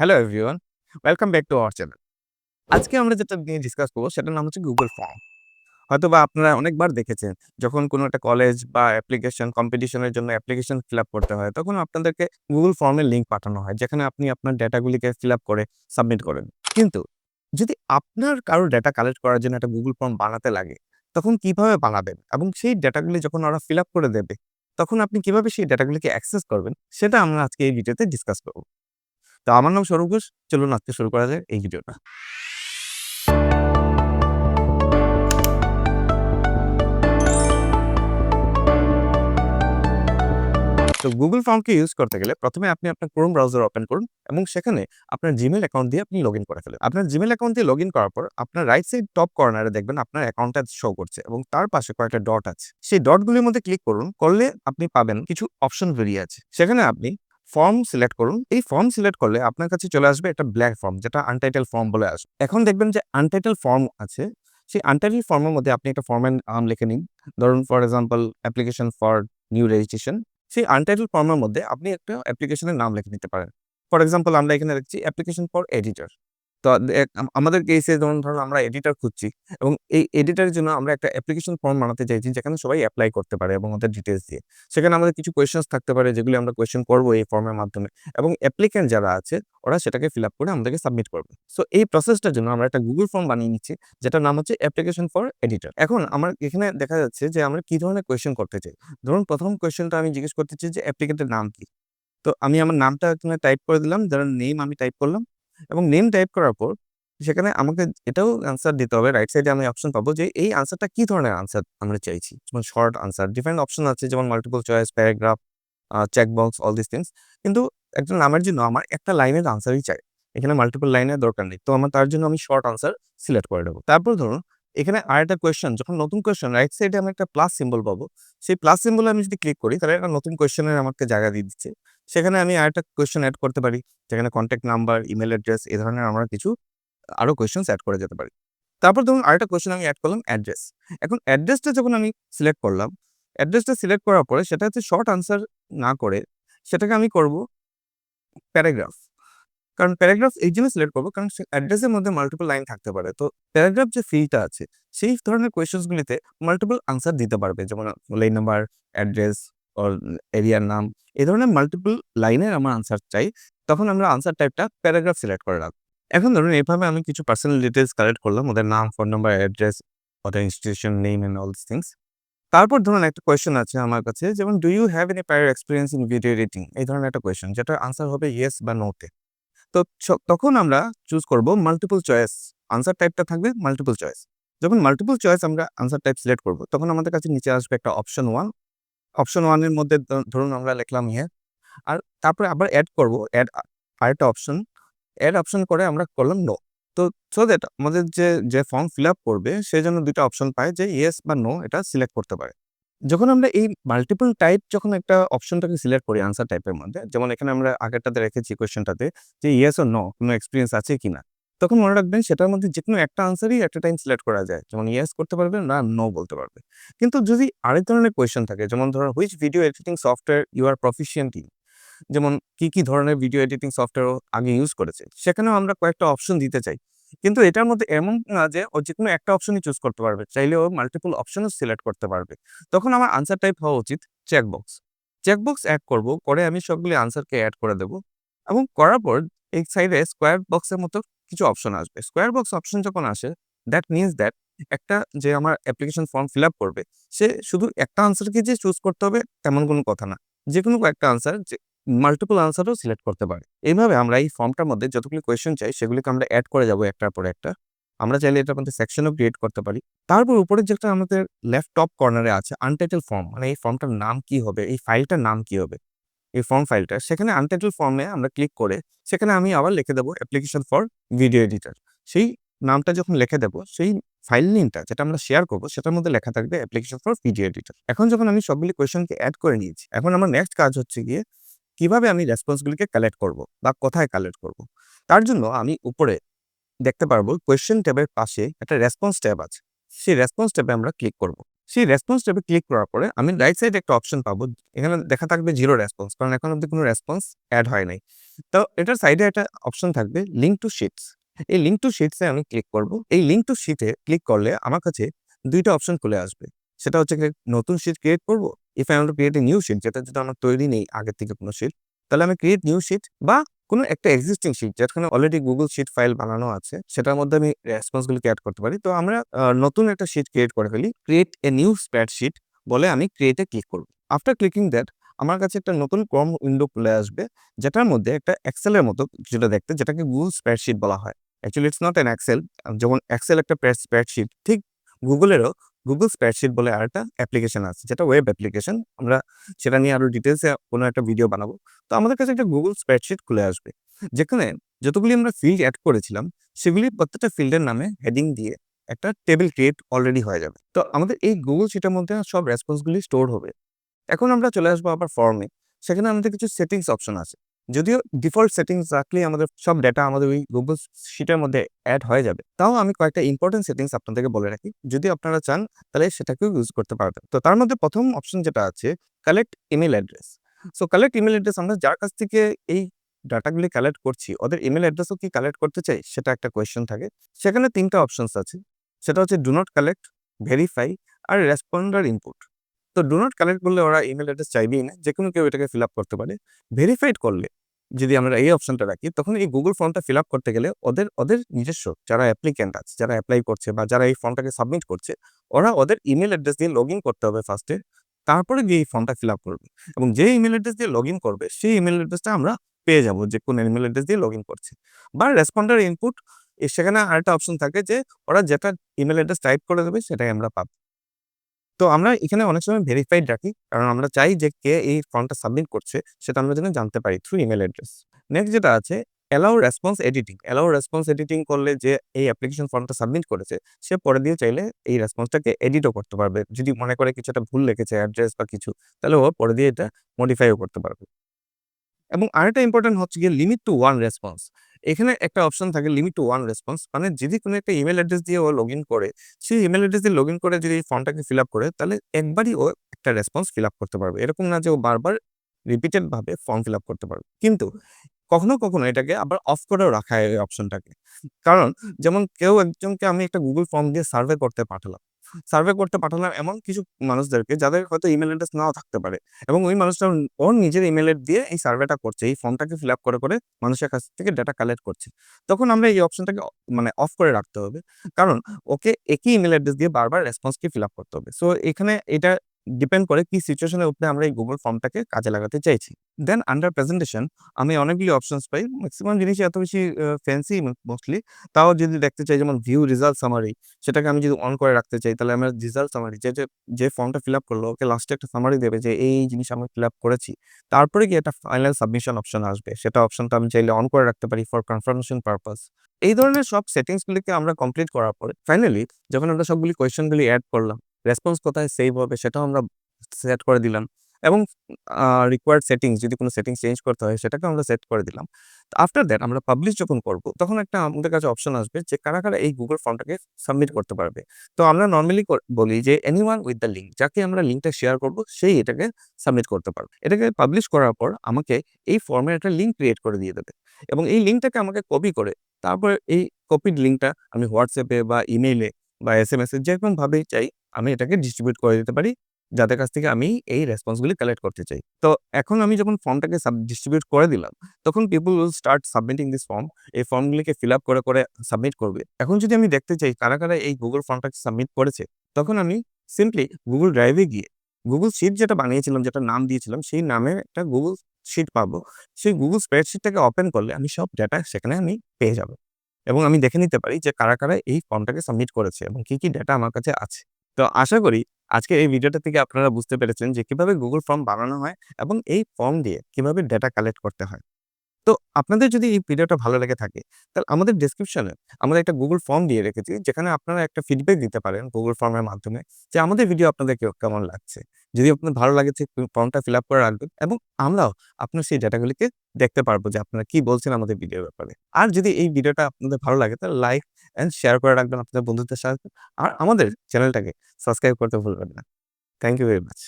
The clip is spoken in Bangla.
Hello everyone welcome back to our channel আজকে আমরা যেটা নিয়ে ডিসকাস করব, সেটার নাম হচ্ছে গুগল ফর্ম হয়তো বা আপনারা অনেকবার দেখেছেন, যখন কোনো একটা কলেজ বা অ্যাপ্লিকেশন কম্পিটিশনের জন্য অ্যাপ্লিকেশন ফিল আপ করতে হয়, তখন আপনাদেরকে গুগল ফর্মের লিঙ্ক পাঠানো হয়, যেখানে আপনি আপনার ডেটাগুলিকে ফিল আপ করে সাবমিট করেন। কিন্তু যদি আপনার কারও ডেটা কালেক্ট করার জন্য একটা গুগল ফর্ম বানাতে লাগে, তখন কীভাবে বানাবেন? এবং সেই ডেটাগুলি যখন ওরা ফিল আপ করে দেবে, তখন আপনি কীভাবে সেই ডেটাগুলিকে অ্যাক্সেস করবেন, সেটা আমরা আজকে এই ভিডিওতে ডিসকাস করব। তো আমার নাম সৌরভ ঘোষ চলুন আজকে শুরু করা যায় এই ভিডিওটা। তো গুগল ফর্মকে ইউজ করতে গেলে প্রথমে আপনি আপনার ক্রোম ব্রাউজার ওপেন করুন এবং সেখানে আপনার জিমেল অ্যাকাউন্ট দিয়ে আপনি লগ ইন করে ফেলেন। আপনার জিমেল অ্যাকাউন্ট দিয়ে লগ ইন করার পর আপনার রাইট সাইড টপ কর্নারে দেখবেন আপনার অ্যাকাউন্টটা শো করছে এবং তার পাশে কয়েকটা ডট আছে। সেই ডটগুলির মধ্যে ক্লিক করুন। করলে আপনি পাবেন কিছু অপশন বেরিয়ে আছে সেখানে আপনি ফর্ম সিলেক্ট করুন। এই ফর্ম সিলেক্ট করলে আপনার কাছে চলে আসবে একটা ব্ল্যাক ফর্ম যেটা আনটাইটেল ফর্ম বলে আসবে এখন দেখবেন যে আনটাইটেল ফর্ম আছে। সেই আনটাইটেল ফর্মের মধ্যে আপনি একটা ফর্মের নাম লিখে নিন। ধরুন for example application for new registration সেই আনটাইটেল ফর্মের মধ্যে আপনি একটা অ্যাপ্লিকেশনের নাম লিখে নিতে পারেন। ফর এক্সাম্পল আমরা এখানে দেখছি অ্যাপ্লিকেশন ফর এডিটর তো আমাদের কেসে যেমন ধরুন আমরা এডিটর খুঁজছি এবং এই এডিটারের জন্য আমরা একটা অ্যাপ্লিকেশন ফর্ম বানাতে চাইছি যেখানে সবাই অ্যাপ্লাই করতে পারে এবং ওদের ডিটেলস দিয়ে। সেখানে আমাদের কিছু কোয়েশ্চেন্স থাকতে পারে যেগুলি আমরা কোয়েশ্চেন করব এই ফর্মের মাধ্যমে এবং অ্যাপ্লিকেন্ট যারা আছে ওরা সেটাকে ফিল আপ করে আমাদেরকে সাবমিট করবে। সো এই প্রসেসটার জন্য আমরা একটা গুগল ফর্ম বানিয়ে নিচ্ছি যেটার নাম হচ্ছে অ্যাপ্লিকেশন ফর এডিটর এখন আমার এখানে দেখা যাচ্ছে যে আমরা কি ধরনের কোয়েশ্চেন করতে চাই? ধরুন প্রথম কোয়েশ্চেনটা আমি জিজ্ঞেস করতে চাই যে অ্যাপ্লিকেন্টের নাম কি? তো আমি আমার নামটা এখানে টাইপ করে দিলাম, যারা নেম আমি টাইপ করলাম এবং নেম টাইপ করার পর সেখানে আমাকে এটাও আনসার দিতে হবে। রাইট সাইডে আমি অপশন পাবো যে এই আনসারটা কি ধরনের আনসার আমরা চাইছি? যেমন শর্ট আনসার ডিফারেন্ট অপশন আছে যেমন multiple choice paragraph checkbox all this things কিন্তু একজন নামের জন্য আমার একটা লাইনের আনসারই চাই। এখানে মাল্টিপল লাইনের দরকার নেই। তো আমার তার জন্য আমি শর্ট আনসার সিলেক্ট করে নেব তারপর ধরুন এখানে আর একটা কোয়েশ্চেন যখন নতুন কোয়েশ্চেন রাইট সাইডে আমি একটা প্লাস সিম্বল পাবো। সেই প্লাস সিম্বলে আমি যদি ক্লিক করি, তাহলে একটা নতুন কোয়েশ্চেনের আমাকে জায়গা দিয়ে দিচ্ছে। সেখানে আমি আর একটা কোয়েশ্চেন অ্যাড করতে পারি, যেখানে কন্ট্যাক্ট নাম্বার ইমেল অ্যাড্রেস এ ধরনের আমরা কিছু আরও কোয়েশ্চেন্স অ্যাড করে যেতে পারি। তারপর ধরুন আরেকটা কোয়েশ্চেন আমি অ্যাড করলাম অ্যাড্রেস এখন অ্যাড্রেসটা যখন আমি সিলেক্ট করলাম অ্যাড্রেসটা সিলেক্ট করার পরে সেটা হচ্ছে শর্ট আনসার না করে, সেটাকে আমি করব প্যারাগ্রাফ কারণ প্যারাগ্রাফ এই জন্য সিলেক্ট করব কারণ অ্যাড্রেসের মধ্যে মাল্টিপল লাইন থাকতে পারে। তো প্যারাগ্রাফ যে ফিলটা আছে, সেই ধরনের কোয়েশ্চেন্সগুলিতে মাল্টিপল আনসার দিতে পারবে। যেমন লাইন নাম্বার অ্যাড্রেস এরিয়ার নাম এই ধরনের মাল্টিপল লাইনের আমার আনসার চাই। তখন আমরা আনসার টাইপটা প্যারাগ্রাফ সিলেক্ট করে রাখব। এখন ধরুন এইভাবে আমি কিছু পার্সোনাল ডিটেলস কালেক্ট করলাম, ওদের নাম ফোন নাম্বার অ্যাড্রেস ওদের institution name and all this things তারপর ধরুন একটা কোয়েশ্চেন আছে আমার কাছে, যেমন do you have any prior experience in video editing এই ধরনের একটা কোয়েশ্চেন যেটার আনসার হবে ইয়েস বা নোতে তো তখন আমরা চুজ করব মাল্টিপল চয়েস আনসার টাইপটা থাকবে মাল্টিপল চয়েস যখন মাল্টিপল চয়েস আমরা আনসার টাইপ সিলেক্ট করব, তখন আমাদের কাছে নিচে আসবে একটা অপশন ওয়ান অপশন ওয়ানের মধ্যে ধরুন আমরা লিখলাম ইয়ে আর তারপরে আবার অ্যাড করব অ্যাড আরেকটা অপশন অ্যাড অপশন করে আমরা করলাম নো তো সো দ্যাট আমাদের যে যে ফর্ম ফিল আপ করবে, সে যেন দুইটা অপশন পায় যে ইয়েস বা নো এটা সিলেক্ট করতে পারে। যখন আমরা এই মাল্টিপল টাইপ যখন একটা অপশনটাকে সিলেক্ট করি আনসার টাইপের মধ্যে, যেমন এখানে আমরা আগেরটাতে রেখেছি কোয়েশ্চেনটাতে যে ইয়েস ও নো কোনো এক্সপিরিয়েন্স আছে কিনা? তখন মনে রাখবেন সেটার মধ্যে যে কোনো একটা আনসারই একটা টাইম সিলেক্ট করা যায়। যেমন ইয়েস করতে পারবে না নো বলতে পারবে। কিন্তু যদি আরেক ধরনের কোয়েশ্চেন থাকে, যেমন ধরো which video editing software you are proficient in যেমন কি কি ধরনের ভিডিও এডিটিং সফটওয়্যার আগে ইউজ করেছে? সেখানেও আমরা কয়েকটা অপশন দিতে চাই। কিন্তু এটার মধ্যে এমন না যে ও যে কোনো একটা অপশনই চুজ করতে পারবে। চাইলে ও মাল্টিপল অপশনও সিলেক্ট করতে পারবে। তখন আমার আনসার টাইপ হওয়া উচিত চেকবক্স চেকবক্স অ্যাড করব, করে আমি সবগুলি আনসারকে অ্যাড করে দেব। এবং করার পর এই সাইডে স্কোয়ার বক্সের মতো কিছু অপশন আসবে। স্কোয়ার বক্স অপশন যখন আসে দ্যাট মিনস দ্যাট একটা যে আমার অ্যাপ্লিকেশন ফর্ম ফিল করবে, সে শুধু একটা আনসারকে যে চুজ করতে হবে, তেমন কোনো কথা না। যে কোনো কয়েকটা আনসার মাল্টিপল আনসারও সিলেক্ট করতে পারে। এইভাবে আমরা এই ফর্মটার মধ্যে যতগুলি কোয়েশ্চেন চাই, সেগুলিকে আমরা অ্যাড করে যাব একটার পর একটা। আমরা চাইলে এটার মধ্যে সেকশনও ক্রিয়েট করতে পারি। তারপর উপরে যেটা আমাদের লেফট টপ কর্নারে আছে আনটাইটেল ফর্ম মানে এই ফর্মটার নাম কি হবে? এই ফাইলটার নাম কি হবে? এই ফর্ম ফাইলটা সেখানে আনটাইটেল ফর্মে আমরা ক্লিক করে, সেখানে আমি আবার লিখে দেবো অ্যাপ্লিকেশন ফর ভিডিও এডিটার সেই নামটা যখন লিখে দেবো, সেই ফাইল লিঙ্কটা যেটা আমরা শেয়ার করব, সেটার মধ্যে লেখা থাকবে অ্যাপ্লিকেশন ফর ভিডিও এডিটার এখন যখন আমি সবগুলি কোয়েশ্চেনকে অ্যাড করে নিয়েছি, এখন আমার নেক্সট কাজ হচ্ছে গিয়ে কীভাবে আমি রেসপন্সগুলিকে কালেক্ট করব বা কোথায় কালেক্ট করব? তার জন্য আমি উপরে দেখতে পারব কোয়েশ্চেন ট্যাবের পাশে একটা রেসপন্স ট্যাব আছে। সেই রেসপন্স ট্যাবে আমরা ক্লিক করব। সেই রেসপন্স ট্যাবে ক্লিক করার পরে আমি রাইট সাইডে একটা অপশন পাবো। এখানে দেখা থাকবে জিরো রেসপন্স কারণ এখন অব্দি কোনো রেসপন্স অ্যাড হয় নাই। তো এটার সাইডে একটা অপশন থাকবে লিঙ্ক টু শিটস এই লিঙ্ক টু শিটসে আমি ক্লিক করব। এই লিঙ্ক টু শিটে ক্লিক করলে আমার কাছে দুইটা অপশন খুলে আসবে। সেটা হচ্ছে নতুন শিট ক্রিয়েট করব if I create a new sheet যেটা যদি আমার তৈরি নেই আগের থেকে কোনো শিট তাহলে আমি ক্রিয়েট নিউ শিট বা কোনো একটা এক্সিস্টিং শিট যেখানে অলরেডি গুগল শিট ফাইল বানানো আছে, সেটার মধ্যে আমি রেসপন্সগুলিকে অ্যাড করতে পারি। তো আমরা নতুন একটা শিট ক্রিয়েট করে ফেলি। ক্রিয়েট এ নিউ স্প্রেডশিট বলে আমি ক্রিয়েটে ক্লিক করব। আফটার ক্লিকিং দ্যাট আমার কাছে একটা নতুন ক্রম উইন্ডো খুলে আসবে, যেটার মধ্যে একটা এক্সেলের মতো যেটা দেখতে, যেটাকে গুগল স্প্রেডশিট বলা হয়। Actually it's not an Excel যেমন এক্সেল একটা স্প্রেডশিট ঠিক গুগলেরও গুগল স্প্রেডশিট বলে আর একটা অ্যাপ্লিকেশন আছে, যেটা ওয়েব অ্যাপ্লিকেশন আমরা সেটা নিয়ে আরও ডিটেলসে কোনো একটা ভিডিও বানাবো। তো আমাদের কাছে একটা গুগল স্প্রেডশিট খুলে আসবে, যেখানে যতগুলি আমরা ফিল্ড অ্যাড করেছিলাম, সেগুলি প্রত্যেকটা ফিল্ডের নামে হেডিং দিয়ে একটা টেবিল ক্রিয়েট অলরেডি হয়ে যাবে। তো আমাদের এই গুগল শিটের মধ্যে সব রেসপন্সগুলি স্টোর হবে। এখন আমরা চলে আসব আবার ফর্মে সেখানে আমাদের কিছু সেটিংস অপশন আছে। যদিও ডিফল্ট সেটিংস রাখলেই আমাদের সব ডেটা আমাদের ওই গুগল শিটের মধ্যে অ্যাড হয়ে যাবে। তাও আমি কয়েকটা ইম্পর্টেন্ট সেটিংস আপনাদেরকে বলে রাখি। যদি আপনারা চান, তাহলে সেটাকেও ইউজ করতে পারবেন। তো তার মধ্যে প্রথম অপশন যেটা আছে collect email address so collect email address আমরা যার কাছ থেকে এই ডাটাগুলি কালেক্ট করছি, ওদের ইমেল অ্যাড্রেসও কি কালেক্ট করতে চাই, সেটা একটা কোয়েশ্চেন থাকে। সেখানে তিনটা অপশনস আছে। সেটা হচ্ছে ডু নট কালেক্ট ভেরিফাই আর রেসপন্ডার ইনপুট তো ডু নট কালেক্ট করলে ওরা ইমেল অ্যাড্রেস চাইবেই না যে কোনো কেউ এটাকে ফিল আপ করতে পারে। ভেরিফাইড করলে যদি আমরা এই অপশনটা রাখি, তখন এই গুগল ফর্মটা ফিল আপ করতে গেলে ওদের ওদের নিজস্ব যারা অ্যাপ্লিক্যান্ট আছে, যারা অ্যাপ্লাই করছে বা যারা এই ফর্মটাকে সাবমিট করছে, ওরা ওদের ইমেল অ্যাড্রেস দিয়ে লগ করতে হবে ফার্স্টে তারপরে গিয়ে এই ফর্মটা ফিল আপ করবে। এবং যে ইমেল অ্যাড্রেস দিয়ে লগ করবে, সেই ইমেল অ্যাড্রেসটা আমরা পেয়ে যাব যে কোন ইমেল অ্যাড্রেস দিয়ে লগ করছে। বা রেসপন্ডার ইনপুট সেখানে আরেকটা অপশন থাকে যে ওরা যেটা ইমেল অ্যাড্রেস টাইপ করে দেবে, সেটাই আমরা পাবো। তো আমরা এখানে অনেক সময় ভেরিফাইড রাখি। কারণ আমরা চাই যে কে এই ফর্মটা সাবমিট করছে, সেটা আমরা যেন জানতে পারি থ্রু ইমেল অ্যাড্রেস নেক্সট যেটা আছে allow response editing allow response editing করলে যে এই অ্যাপ্লিকেশন ফর্মটা সাবমিট করেছে, সে পরে দিয়ে চাইলে এই রেসপন্সটাকে এডিটও করতে পারবে। যদি মনে করে কিছু একটা ভুল লিখেছে অ্যাড্রেস বা কিছু, তাহলে ও পরে দিয়ে এটা মডিফাইও করতে পারবে। এবং আরেকটা ইম্পর্টেন্ট হচ্ছে গিয়ে লিমিট টু ওয়ান রেসপন্স এখানে একটা অপশন থাকে লিমিট টু ওয়ান রেসপন্স মানে যদি কোনো একটা ইমেল অ্যাড্রেস দিয়ে ও লগ ইন করে, সেই ইমেল অ্যাড্রেস দিয়ে লগ ইন করে যদি এই ফর্মটাকে ফিল আপ করে, তাহলে একবারই ও একটা রেসপন্স ফিল আপ করতে পারবে। এরকম না যে ও বারবার রিপিটেড ভাবে ফর্ম ফিল আপ করতে পারবে। কিন্তু কখনো কখনো এটাকে আবার অফ করেও রাখা হয় এই অপশনটাকে কারণ যেমন কেউ একজনকে আমি একটা গুগল ফর্ম দিয়ে সার্ভে করতে পাঠালাম সার্ভে করতে পাঠালাম এমন কিছু মানুষদেরকে যাদের হয়তো ইমেল অ্যাড্রেস নাও থাকতে পারে। এবং ওই মানুষটা ওর নিজের ইমেল দিয়ে এই সার্ভেটা করছে, এই ফর্মটাকে ফিল আপ করে করে মানুষের কাছ থেকে ডেটা কালেক্ট করছে। তখন আমরা এই অপশনটাকে মানে অফ করে রাখতে হবে। কারণ ওকে একই ইমেল অ্যাড্রেস দিয়ে বারবার রেসপন্সকে ফিল আপ করতে হবে। সো এখানে এটা ডিপেন্ড করে কি সিচুয়েশনের উপরে আমরা এই গুগল ফর্মটাকে কাজে লাগাতে চাইছি। দেন আন্ডার প্রেজেন্টেশন আমি অনেকগুলি অপশনস পাই। ম্যাক্সিমাম জিনিসই এত বেশি ফ্যান্সি মোস্টলি তাও যদি দেখতে চাই, যেমন ভিউ রেজাল্ট সামারি সেটাকে আমি যদি অন করে রাখতে চাই, তাহলে আমার রেজাল্ট সামারি যে, যে- ফর্মটা ফিল আপ করল, ওকে লাস্টে একটা সামারি দেবে যে, এই জিনিস আমি ফিল আপ করেছি। তারপরে গিয়ে একটা ফাইনাল সাবমিশন অপশন আসবে। সেটা অপশনটা আমি চাইলে অন করে রাখতে পারি ফর কনফার্মেশন পারপাস এই ধরনের সব সেটিংসগুলিকে আমরা কমপ্লিট করার পরে ফাইনালি যখন আমরা সবগুলি কোয়েশ্চেনগুলি অ্যাড করলাম রেসপন্স কোথায় সেভ হবে, সেটাও আমরা সেট করে দিলাম। এবং রিকোয়ার্ড সেটিংস যদি কোনো সেটিংস চেঞ্জ করতে হয় সেটাকে আমরা সেট করে দিলাম। আফটার দ্যাট আমরা পাবলিশ যখন করব, তখন একটা আমাদের কাছে অপশন আসবে যে, কারা কারা এই গুগল ফর্মটাকে সাবমিট করতে পারবে। তো আমরা নর্মালি বলি যে এনিওয়ান উইথ দ্য লিঙ্ক যাকে আমরা লিঙ্কটা শেয়ার করব, সেই এটাকে সাবমিট করতে পারবে। এটাকে পাবলিশ করার পর আমাকে এই ফর্মের একটা লিঙ্ক ক্রিয়েট করে দিয়ে দেবে। এবং এই লিঙ্কটাকে আমাকে কপি করে, তারপর এই কপিড লিঙ্কটা আমি হোয়াটসঅ্যাপে বা ইমেইলে বা এস এম এস যেরকমভাবেই চাই আমি এটাকে ডিস্ট্রিবিউট করে দিতে পারি, যাদের কাছ থেকে আমি এই রেসপন্সগুলি কালেক্ট করতে চাই। তো এখন আমি যখন ফর্মটাকে সাব ডিস্ট্রিবিউট করে দিলাম, তখন people will start submitting this form এই ফর্মগুলিকে ফিল আপ করে করে সাবমিট করবে। এখন যদি আমি দেখতে চাই, কারা কারা এই গুগল ফর্মটাকে সাবমিট করেছে, তখন আমি সিম্পলি গুগল ড্রাইভে গিয়ে গুগল শিট যেটা বানিয়েছিলাম যেটা নাম দিয়েছিলাম, সেই নামে একটা গুগল শিট পাবো। সেই গুগল স্প্রেডশিটটাকে ওপেন করলে আমি সব ডেটা সেখানে আমি পেয়ে যাব। এবং আমি দেখে নিতে পারি যে কারা কারা এই ফর্মটাকে সাবমিট করেছে এবং কি কি ডেটা আমার কাছে আছে। তো আশা করি আজকে এই ভিডিওটা থেকে আপনারা বুঝতে পেরেছেন যে কীভাবে গুগল ফর্ম বানানো হয় এবং এই ফর্ম দিয়ে কীভাবে ডেটা কালেক্ট করতে হয়। তো আপনাদের যদি এই ভিডিওটা ভালো লেগে থাকে, তাহলে আমাদের ডিসক্রিপশনে আমরা একটা গুগল ফর্ম দিয়ে রেখেছি, যেখানে আপনারা একটা ফিডব্যাক দিতে পারেন গুগল ফর্মের মাধ্যমে যে আমাদের ভিডিও আপনাদের কেমন লাগছে। যদি আপনার ভালো লাগে ফর্মটা ফিল আপ করে রাখবেন এবং আমরাও আপনার সেই ডেটাগুলিকে দেখতে পারব যে আপনারা কি বলছেন আমাদের ভিডিওর ব্যাপারে। আর যদি এই ভিডিওটা আপনাদের ভালো লাগে, তাহলে লাইক অ্যান্ড শেয়ার করে রাখবেন আপনাদের বন্ধুদের সাথে। আর আমাদের চ্যানেলটাকে সাবস্ক্রাইব করতে ভুলবেন না। Thank you very much